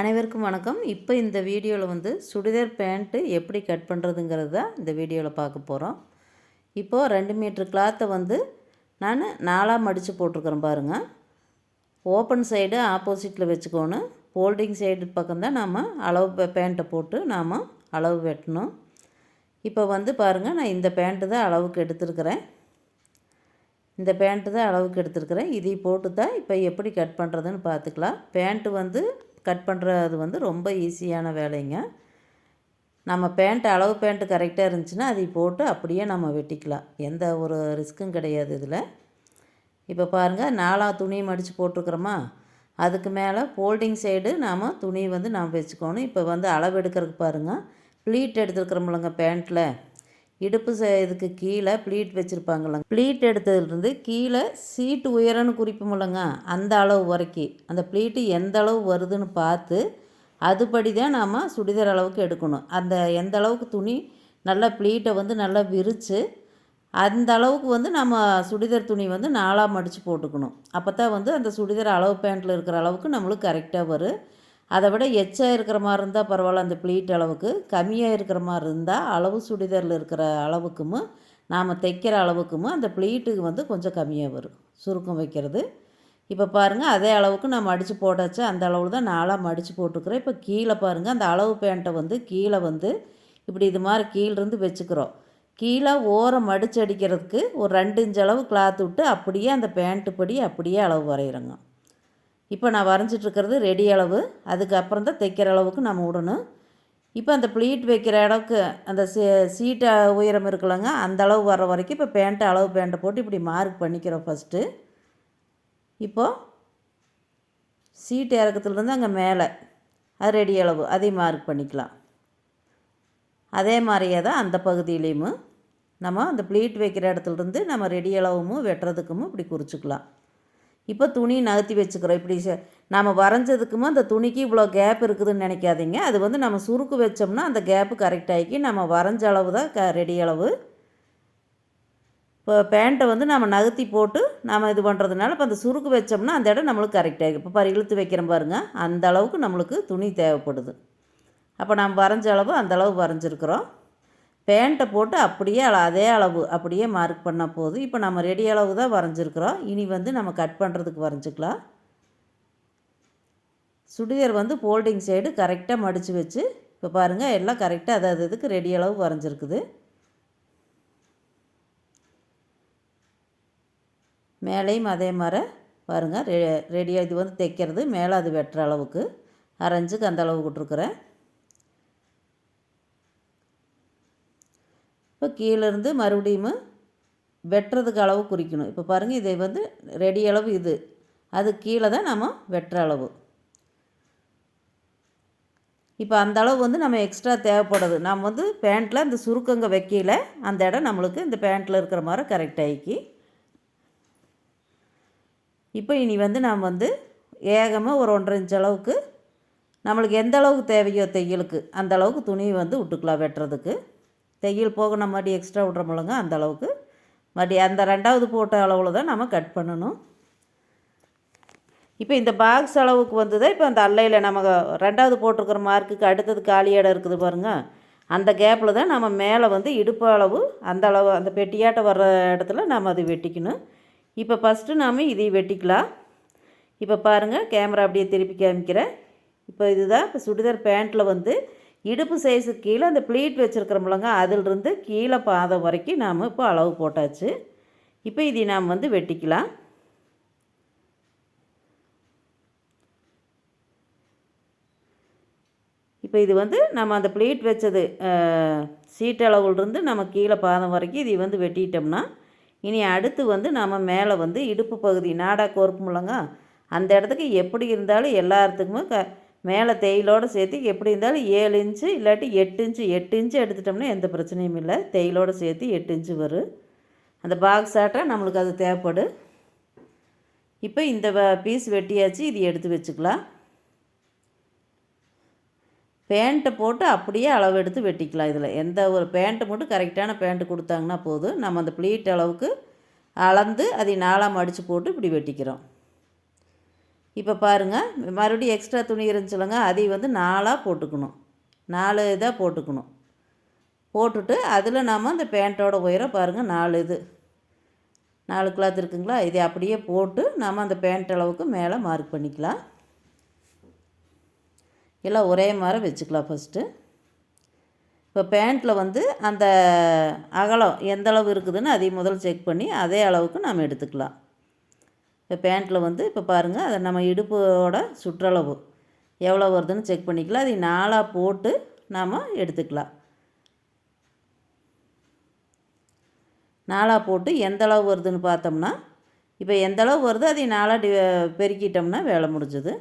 அனைவருக்கும் வணக்கம். இப்போ இந்த வீடியோவில் வந்து சுடிதார் பேண்ட்டு எப்படி கட் பண்ணுறதுங்கிறது தான் இந்த வீடியோவில் பார்க்க போகிறோம். இப்போது ரெண்டு மீட்ரு கிளாத்தை வந்து நான் நாலாக மடித்து போட்டிருக்கிறேன் பாருங்கள் ஓப்பன் சைடு ஆப்போசிட்டில் வச்சுக்கோணும் ஃபோல்டிங் சைடு பக்கம்தான் நாம் அளவு பேண்ட்டை போட்டு நாம் அளவு வெட்டணும். இப்போ வந்து பாருங்கள் நான் இந்த பேண்ட்டு தான் அளவுக்கு எடுத்துருக்கிறேன். இந்த பேண்ட்டு தான் அளவுக்கு எடுத்துருக்கிறேன். இதை போட்டு தான் இப்போ எப்படி கட் பண்ணுறதுன்னு பார்த்துக்கலாம். பேண்ட்டு வந்து கட் பண்ணுறது வந்து ரொம்ப ஈஸியான வேலைங்க. நம்ம பேண்ட் அளவு பேண்ட்டு கரெக்டாக இருந்துச்சுன்னா அதை போட்டு அப்படியே நம்ம வெட்டிக்கலாம். எந்த ஒரு ரிஸ்க்கும் கிடையாது இதில். இப்போ பாருங்கள் நாலா துணி மடித்து போட்டிருக்கிறோமா? அதுக்கு மேலே ஃபோல்டிங் சைடு நாம் துணி வந்து நாம் வச்சுக்கணும். இப்போ வந்து அளவு எடுக்கிறதுக்கு பாருங்கள் ப்ளீட் எடுத்துருக்குறோம்லங்க பேண்ட்டில். இடுப்பு இதுக்கு கீழே ப்ளீட் வச்சுருப்பாங்களங்க ப்ளீட் எடுத்ததுலேருந்து கீழே சீட்டு உயரம்னு குறிப்போம்லங்க அந்த அளவு வரைக்கும் அந்த ப்ளீட்டு எந்த அளவு வருதுன்னு பார்த்து அதுபடி தான் நாம் சுடிதார் அளவுக்கு எடுக்கணும். அந்த எந்த அளவுக்கு துணி நல்லா ப்ளீட்டை வந்து நல்லா விரித்து அந்த அளவுக்கு வந்து நம்ம சுடிதார் துணி வந்து நாலாக மடித்து போட்டுக்கணும். அப்போ தான் வந்து அந்த சுடிதார் அளவு பேண்ட்டில் இருக்கிற அளவுக்கு நம்மளுக்கு கரெக்டாக வரும். அதை விட எச்சா இருக்கிற மாதிரி இருந்தால் பரவாயில்ல அந்த ப்ளீட் அளவுக்கு. கம்மியாக இருக்கிற மாதிரி இருந்தால் அளவு சுடிதாரில் இருக்கிற அளவுக்கும் நாம் தைக்கிற அளவுக்கும் அந்த ப்ளீட்டுக்கு வந்து கொஞ்சம் கம்மியாக வரும். சுருக்கம் வைக்கிறது. இப்போ பாருங்கள் அதே அளவுக்கு நான் மடித்து போட்டாச்சு. அந்த அளவு தான் நாளாக மடித்து போட்டுக்கிறேன் இப்போ கீழே பாருங்கள் அந்த அளவு பேண்ட்டை வந்து கீழே வந்து இப்படி இது மாதிரி கீழிருந்து வச்சுக்கிறோம். கீழே ஓரம் மடித்து அடிக்கிறதுக்கு ஒரு ரெண்டு இன்ச் அளவு கிளாத் விட்டு அப்படியே அந்த பேண்ட்டு படி அப்படியே அளவு வரைகிறோங்க இப்போ நான் வரைஞ்சிட்ருக்கிறது ரெடி அளவு. அதுக்கப்புறம் தான் தைக்கிற அளவுக்கு நம்ம விடணும் இப்போ அந்த ப்ளீட் வைக்கிற இடவுக்கு அந்த சீ சீட்டை உயரம் இருக்கலங்க அந்த அளவு வர வரைக்கும் இப்போ பேண்ட்டை அளவு பேண்ட்டை போட்டு இப்படி மார்க் பண்ணிக்கிறோம் ஃபஸ்ட்டு இப்போது சீட்டு இறக்கத்துலேருந்து அங்கே மேலே அது ரெடி அளவு அதையும் மார்க் பண்ணிக்கலாம். அதே மாதிரியே தான் அந்த பகுதியிலையும் நம்ம அந்த ப்ளீட் வைக்கிற இடத்துலேருந்து நம்ம ரெடி அளவும் வெட்டுறதுக்கும் இப்படி குறிச்சிக்கலாம். இப்போ துணி நகர்த்தி வச்சுக்கிறோம். இப்படி நம்ம வரைஞ்சதுக்குமோ அந்த துணிக்கு இவ்வளோ கேப் இருக்குதுன்னு நினைக்காதீங்க. அது வந்து நம்ம சுருக்கு வச்சோம்னா அந்த கேப்பு கரெக்டாகி நம்ம வரைஞ்ச அளவு தான் க ரெடி அளவு. இப்போ பேண்ட்டை வந்து நம்ம நகர்த்தி போட்டு நம்ம இது பண்ணுறதுனால இப்போ அந்த சுருக்கு வச்சோம்னா அந்த இடம் நம்மளுக்கு கரெக்டாகி இப்போ பாரு இழுத்து வைக்கிறோம் பாருங்கள் அந்த அளவுக்கு நம்மளுக்கு துணி தேவைப்படுது. அப்போ நம்ம வரைஞ்ச அளவு அந்த அளவு வரைஞ்சிருக்கிறோம். பேண்ட்டை போட்டு அப்படியே அதே அளவு அப்படியே மார்க் பண்ணால் போதும். இப்போ நம்ம ரெடி அளவு தான் வரைஞ்சிருக்கிறோம். இனி வந்து நம்ம கட் பண்ணுறதுக்கு வரைஞ்சிக்கலாம். சுடிதார் வந்து ஃபோல்டிங் சைடு கரெக்டாக மடித்து வச்சு இப்போ பாருங்கள் எல்லாம் கரெக்டாக அதாவது இதுக்கு ரெடி அளவு வரைஞ்சிருக்குது. மேலேயும் அதே மாதிரி பாருங்கள் ரெ ரெடியாக இது வந்து தைக்கிறது. மேலே அது வெட்டுற அளவுக்கு. அரைஞ்சுக்கு அந்த அளவு விட்ருக்குறேன் இப்போ கீழேருந்து மறுபடியும் வெட்டுறதுக்கு அளவு குறிக்கணும். இப்போ பாருங்கள் இதை வந்து ரெடி அளவு இது. அது கீழே தான் நம்ம வெட்டுற அளவு. இப்போ அந்த அளவு வந்து நம்ம எக்ஸ்ட்ரா தேவைப்படுது. நம்ம வந்து பேண்ட்டில் இந்த சுருக்கங்க வைக்கல அந்த இடம் நம்மளுக்கு இந்த பேண்ட்டில் இருக்கிற மாதிரி கரெக்ட் ஆகிக்கி இப்போ இனி வந்து நாம் வந்து ஏகமாக ஒரு ஒன்றரை இன்ச் அளவுக்கு நம்மளுக்கு எந்த அளவுக்கு தேவையோ தையலுக்கு அந்த அளவுக்கு துணி வந்து விட்டுக்கலாம் வெட்டுறதுக்கு. தையல் போக நம்ம மறுபடி எக்ஸ்ட்ரா விட்றோமில்லங்க அந்த அளவுக்கு. மறுபடி அந்த ரெண்டாவது போட்ட அளவில் தான் நம்ம கட் பண்ணணும். இப்போ இந்த பாக்ஸ் அளவுக்கு வந்து தான் இப்போ அந்த அல்லையில் நம்ம ரெண்டாவது போட்டிருக்கிற மார்க்குக்கு அடுத்தது காலி இடம் இருக்குது பாருங்கள் அந்த கேப்பில் தான் நம்ம மேலே வந்து இடுப்பு அளவு அந்த அளவு அந்த பெட்டியாட்ட வர்ற இடத்துல நம்ம அதை வெட்டிக்கணும். இப்போ ஃபஸ்ட்டு நாம் இதை வெட்டிக்கலாம். இப்போ பாருங்கள் கேமரா அப்படியே திருப்பி காமிக்கிறேன். இப்போ இதுதான் இப்போ சுடிதார் பேண்ட்டில் வந்து இடுப்பு சைஸுக்கு கீழே அந்த ப்ளீட் வச்சுருக்கிறோம்லங்க அதிலிருந்து கீழே பாதம் வரைக்கும் நாம் இப்போ அளவு போட்டாச்சு. இப்போ இதை நாம் வந்து வெட்டிக்கலாம். இப்போ இது வந்து நம்ம அந்த ப்ளீட் வச்சது சீட் அளவுலேருந்து நம்ம கீழே பாதம் வரைக்கும் இதை வந்து வெட்டிட்டோம்னா இனி அடுத்து வந்து நம்ம மேலே வந்து இடுப்பு பகுதி நாடா கோர்ப்புமில்லங்க அந்த இடத்துக்கு எப்படி இருந்தாலும் எல்லாத்துக்குமே க மேலே தேயிலோடு சேர்த்து எப்படி இருந்தாலும் ஏழு இன்ச்சு இல்லாட்டி எட்டு இன்ச்சு எட்டு இன்ச்சு எடுத்துட்டோம்னா எந்த பிரச்சனையும் இல்லை. தேயிலோடு சேர்த்து எட்டு இன்ச்சு வரும் அந்த பாக்ஸ் ஆட்டம் நம்மளுக்கு அது தேவைப்படும் இப்போ இந்த பீஸ் வெட்டியாச்சு இது எடுத்து வச்சுக்கலாம். பேண்ட்டை போட்டு அப்படியே அளவு எடுத்து வெட்டிக்கலாம் இதில். எந்த ஒரு பேண்ட்டு மட்டும் கரெக்டான பேண்ட்டு கொடுத்தாங்கன்னா போதும். நம்ம அந்த ப்ளீட் அளவுக்கு அளந்து அதை நாளாக மடித்து போட்டு இப்படி வெட்டிக்கிறோம். இப்போ பாருங்கள் மறுபடியும் எக்ஸ்ட்ரா துணி இருந்துச்சுலங்க அதையும் வந்து நாலாக போட்டுக்கணும். நாலு இதாக போட்டுக்கணும். போட்டுட்டு அதில் நாம் அந்த பேண்ட்டோட உயரம் பாருங்கள் நாலு இது. நாலு கிளாத் இருக்குங்களா? இதை அப்படியே போட்டு நாம் அந்த பேண்ட் அளவுக்கு மேலே மார்க் பண்ணிக்கலாம். எல்லாம் ஒரே மாதிரி வச்சுக்கலாம் ஃபஸ்ட்டு இப்போ பேண்ட்டில் வந்து அந்த அகலம் எந்த அளவு இருக்குதுன்னு அதை முதல் செக் பண்ணி அதே அளவுக்கு நாம் எடுத்துக்கலாம். இப்போ பேண்ட்டில் வந்து இப்போ பாருங்கள் அதை நம்ம இடுப்போட சுற்றளவு எவ்வளோ வருதுன்னு செக் பண்ணிக்கலாம். அதை நாளாக போட்டு நாம் எடுத்துக்கலாம். நாளாக போட்டு எந்த அளவு வருதுன்னு பார்த்தோம்னா இப்போ எந்த அளவு வருதோ அதை நாளாக டி பெருக்கிட்டோம்னா வேலை முடிஞ்சது.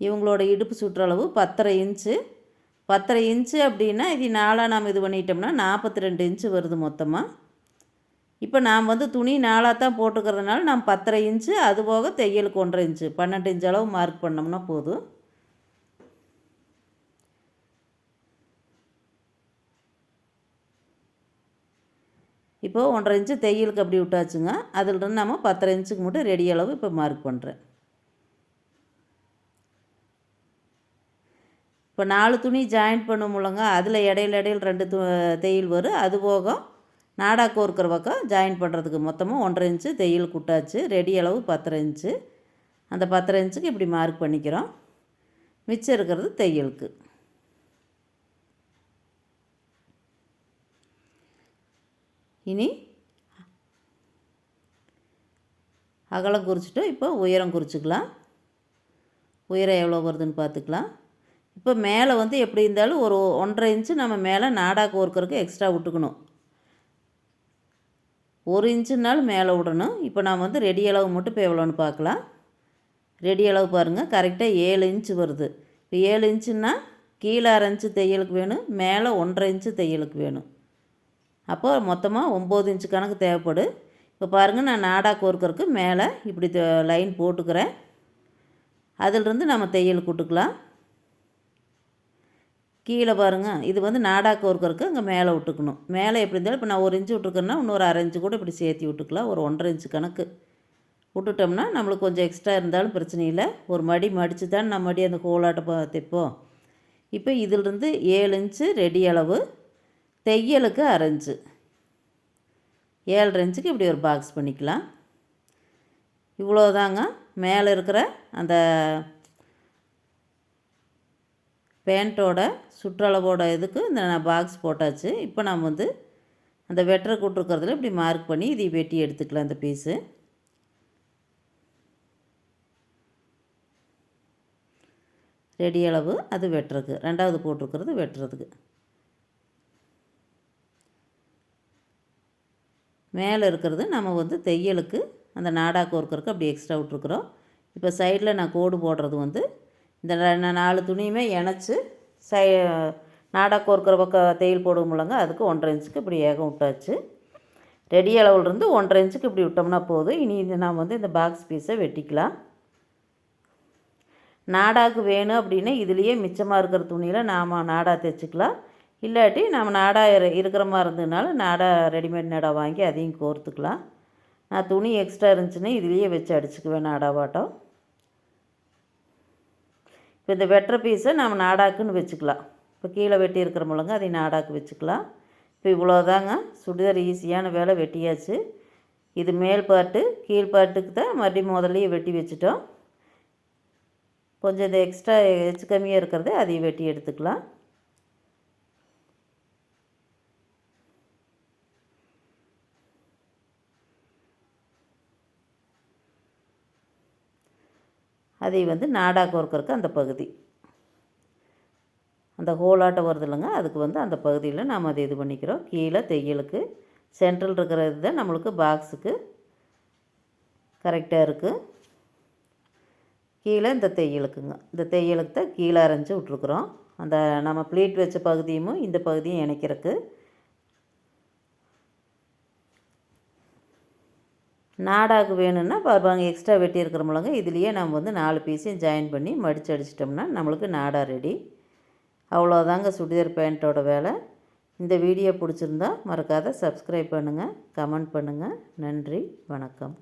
இவங்களோட இடுப்பு சுற்றளவு பத்தரை இன்ச்சு பத்தரை இன்ச்சு அப்படின்னா இது நாலாக நாம் இது பண்ணிட்டோம்னா நாற்பத்தி ரெண்டு இன்ச்சு வருது மொத்தமாக இப்போ நாம் வந்து துணி நாலாக தான் போட்டுக்கிறதுனால நாம் பத்தரை இன்ச்சு அது போக தையலுக்கு ஒன்றரை இன்ச்சு பன்னெண்டு இன்ச்சு அளவு மார்க் பண்ணோம்னா போதும். இப்போது ஒன்றரை இன்ச்சு தையலுக்கு அப்படி விட்டாச்சுங்க. அதிலிருந்து நம்ம பத்தரை இன்ச்சுக்கு மட்டும் ரெடி அளவு இப்போ மார்க் பண்ணுறேன் இப்போ நாலு துணி ஜாயின் பண்ணுமுலங்க அதில் இடையில இடையில் ரெண்டு து தையல் வரும் அது போக நாடா கோர்க்கிற பக்கம் ஜாயின் பண்ணுறதுக்கு மொத்தமாக ஒன்றரை இன்ச்சு தையல் குட்டாச்சு ரெடி அளவு பத்தரை இன்ச்சு அந்த பத்தரை இன்ச்சுக்கு இப்படி மார்க் பண்ணிக்கிறோம். மிச்சம் இருக்கிறது தையலுக்கு. இனி அகலம் குறிச்சிட்டு இப்போ உயரம் குறிச்சிக்கலாம். உயரம் எவ்வளோ வருதுன்னு பார்த்துக்கலாம். இப்போ மேலே வந்து எப்படி இருந்தாலும் ஒரு ஒன்றரை இன்ச்சு நம்ம மேலே நாடா கோர்க்கறக்கு எக்ஸ்ட்ரா விட்டுக்கணும். ஒரு இன்ச்சுனாலும் மேலே விடணும். இப்போ நான் வந்து ரெடி அளவு மட்டும் இப்போ எவ்வளோன்னு பார்க்கலாம். ரெடி அளவு பாருங்கள் கரெக்டாக ஏழு இன்ச்சு வருது. இப்போ ஏழு இன்ச்சுன்னா கீழே அரை இன்ச்சு தையலுக்கு வேணும். மேலே ஒன்றரை இன்ச்சு தையலுக்கு வேணும். அப்போ மொத்தமாக ஒம்பது இன்ச்சு கணக்கு தேவைப்படும் இப்போ பாருங்கள் நான் நாடா கோர்க்கறக்கு மேலே இப்படி லைன் போட்டுக்கிறேன். அதிலிருந்து நம்ம தையல் கூட்டுக்கலாம் கீழே பாருங்கள் இது வந்து நாடா கோர்க்கறதுக்கு இங்கே மேலே விட்டுக்கணும். மேலே எப்படி இருந்தாலும் இப்போ நான் ஒரு இன்ச்சு விட்டுருக்கேன்னா இன்னொரு அரை இன்ச்சு கூட இப்படி சேர்த்து விட்டுக்கலாம். ஒரு ஒன்றரை இன்ச்சு கணக்கு. விட்டுட்டோம்னா நம்மளுக்கு கொஞ்சம் எக்ஸ்ட்ரா இருந்தாலும் பிரச்சனை இல்லை. ஒரு மடி மடித்து தான் நம்ம மடி அந்த கோலாட்டை தைப்போம். இப்போ இதிலிருந்து ஏழு இன்ச்சு ரெடி அளவு தையலுக்கு அரைஞ்சு ஏழரை இன்ச்சுக்கு இப்படி ஒரு பாக்ஸ் பண்ணிக்கலாம். இவ்வளோதாங்க மேலே இருக்கிற அந்த பேண்ட்டோட சுற்றளவோட இதுக்கு இந்த நான் பாக்ஸ் போட்டாச்சு. இப்போ நம்ம வந்து அந்த வெட்டரை கூட்டிருக்கிறதுல இப்படி மார்க் பண்ணி இதை வெட்டி எடுத்துக்கலாம் இந்த பீஸு ரெடி அளவு அது வெட்டுறதுக்கு. ரெண்டாவது போட்டிருக்கிறது வெட்டுறதுக்கு. மேலே இருக்கிறது நம்ம வந்து தையலுக்கு அந்த நாடா கோர்க்கறக்கு அப்படி எக்ஸ்ட்ரா விட்ருக்குறோம் இப்போ சைடில் நான் கோடு போடுறது வந்து இந்த நாலு துணியுமே இணைச்சி சை நாடா கோர்க்கிற பக்கம் தையல் போடுவோம்லங்க அதுக்கு ஒன்றரை இன்ச்சுக்கு இப்படி ஏகம் விட்டாச்சு. ரெடி அளவுலேருந்து ஒன்றரை இன்ச்சுக்கு இப்படி விட்டோம்னா போதும். இனி இது நாம் வந்து இந்த பாக்ஸ் பீஸை வெட்டிக்கலாம். நாடாக்கு வேணும் அப்படின்னா இதுலேயே மிச்சமாக இருக்கிற துணியில் நாம் நாடா தைச்சிக்கலாம் இல்லாட்டி நம்ம நாடா இருக்கிற மாதிரி இருந்ததுனால நாடா ரெடிமேட் நாடா வாங்கி அதையும் கோர்த்துக்கலாம். நான் துணி எக்ஸ்ட்ரா இருந்துச்சுன்னா இதுலேயே வச்சு அடிச்சுக்குவேன் நாடாவாட்டம் இப்போ இந்த வெட்டுற பீஸை நம்ம நாடாக்குன்னு வச்சுக்கலாம். இப்போ கீழே வெட்டி இருக்கிற முழங்க அதை நாடாக்கு வச்சுக்கலாம். இப்போ இவ்வளோதாங்க சுடிதார் ஈஸியான வேலை வெட்டியாச்சு. இது மேல் பாட்டு கீழ் பாட்டுக்கு தான் மறுபடியும் முதல்லையே வெட்டி வச்சுட்டோம். கொஞ்சம் இந்த எக்ஸ்ட்ரா எச்சு கம்மியாக இருக்கிறத அதையும் வெட்டி எடுத்துக்கலாம். அதை வந்து நாடா கோர்க்கறக்கு அந்த பகுதி. அந்த ஹோலாட்டம் வருது இல்லைங்க அதுக்கு வந்து அந்த பகுதியில் நாம் அதை இது பண்ணிக்கிறோம். கீழே தையலுக்கு சென்ட்ரல் இருக்கிற தான் நம்மளுக்கு பாக்ஸுக்கு கரெக்டாக இருக்குது கீழே இந்த தையலுக்குங்க. இந்த தையலுக்கு தான் கீழே அரைஞ்சி விட்ருக்குறோம் அந்த நம்ம ப்ளீட் வச்ச பகுதியும் இந்த பகுதியும் இணைக்கிறதுக்கு நாடாக்கு வேணும்னா பாருங்க எக்ஸ்ட்ரா வெட்டி இருக்கிறோம்லங்க இதுலேயே நம்ம வந்து நாலு பீஸையும் ஜாயின் பண்ணி மடித்து அடிச்சிட்டோம்னா நம்மளுக்கு நாடா ரெடி அவ்வளோதாங்க சுடிதார் பேண்ட்டோட வேலை. இந்த வீடியோ பிடிச்சிருந்தா மறக்காத சப்ஸ்கிரைப் பண்ணுங்கள் கமெண்ட் பண்ணுங்கள் நன்றி வணக்கம்.